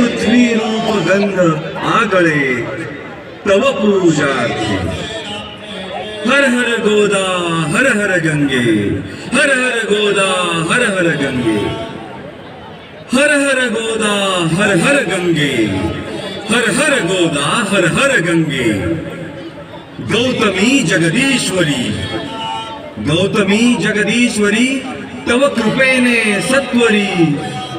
पृथ्वी रूप गंध आगळे तव पूजार्थी हर हर गोदा हर हर गंगे हर हर गोदा हर हर गंगे हर हर गोदा हर हर गंगे हर हर गोदा हर हर गंगे गौतमी जगदीश्वरी गौतमी जगदीश्वरी तव कृपेने सत्वरी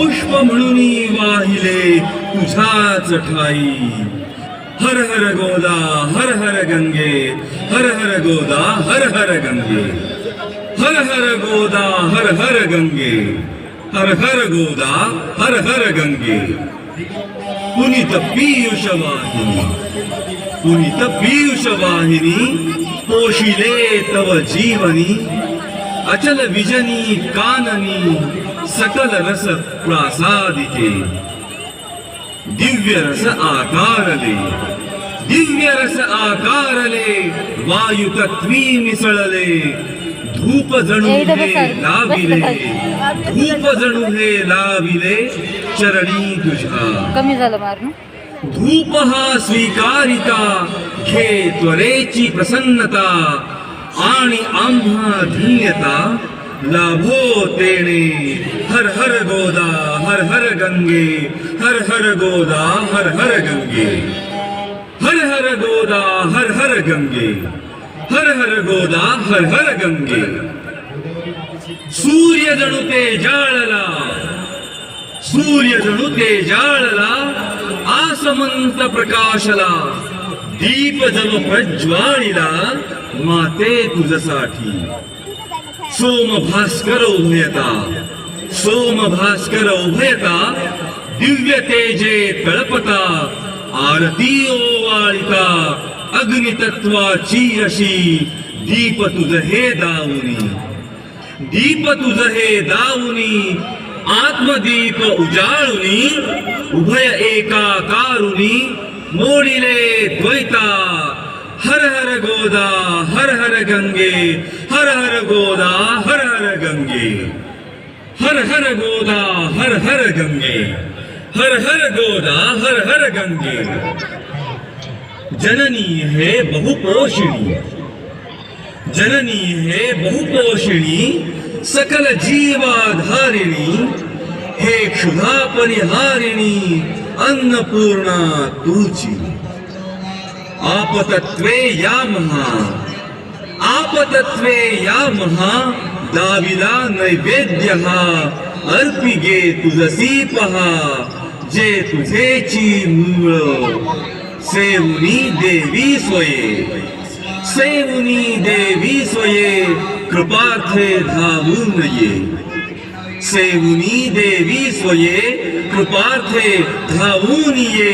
पुष्प म्हणून वाहिले तुझ्याच ठाई. हर हर गोदा हर हर गंगे हर हर गोदा हर हर गंगे. हर हर गोदा हर हर गंगे. हर हर गोदा हर हर गंगे. पुनित पीयुष वाहिनी. पुनित पीयुष वाहिनी पोशिले तव जीवनी. अचल विजनी काननी सकल रस प्रासादिके। दिव्य रस आकारले। दिव्य रस आकारले वायू तत्वी मिसळले धूप जणू हे लाविले. धूप जणू हे लाविले चरणी तुझ्या। कमी झालं मारणं धूप हा स्वीकारिता घे त्वरेची प्रसन्नता। आणि आम्हा धन्यता लाभो तेणे. हर हर गोदा हर हर गंगे. हर हर गोदा हर हर गंगे. हर हर गोदा हर हर गंगे. हर हर गोदा हर हर गंगे. सूर्य जणू ते जाळला. सूर्य जणू ते जाळला. आसमंत प्रकाशला. दीप जणू प्रज्वाळीला. माते तुझसाठी सोम भास्कर उभयता सोम भास्कर उभयता दिव्य तेजे तळपता आरती ओवाळिता अग्नितत्वाची अशी दीप तुझ हे दावुनी दीप तुझ हे दावुनी आत्मदीप उजाळुनी उभय एका कारुनी मोडिले द्वैता हर हर गोदा हर हर गंगे हर हर गोदा हर हर गंगे हर हर गोदा हर हर गंगे हर हर गोदा हर हर गंगे जननी हे बहुपोषिणी जननी हे बहुपोषिणी सकल जीवाधारिणी हे क्षुधा परिहारिणी अन्नपूर्णा तुची आपतत्वे या महा आपतत्वे या महा दाविला नैवेद्य हा अर्पिगे तुझसी पहा जे तुझेची मूळ सेवनी देवी स्वये सेवनी देवी स्वये कृपार्थे धावून ये सेवनी देवी स्वये कृपार्थे धावून ये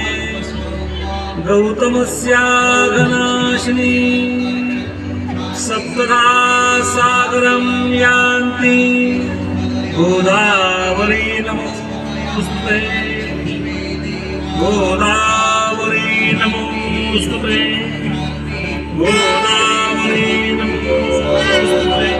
गौतमस्यागनाशिनी सप्तदा सागरं यान्ति गोदावरी नमोस्तुते गोदावरी नमोस्तुते गोदावरी नमोस्तुते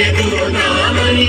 ఎదురు నామని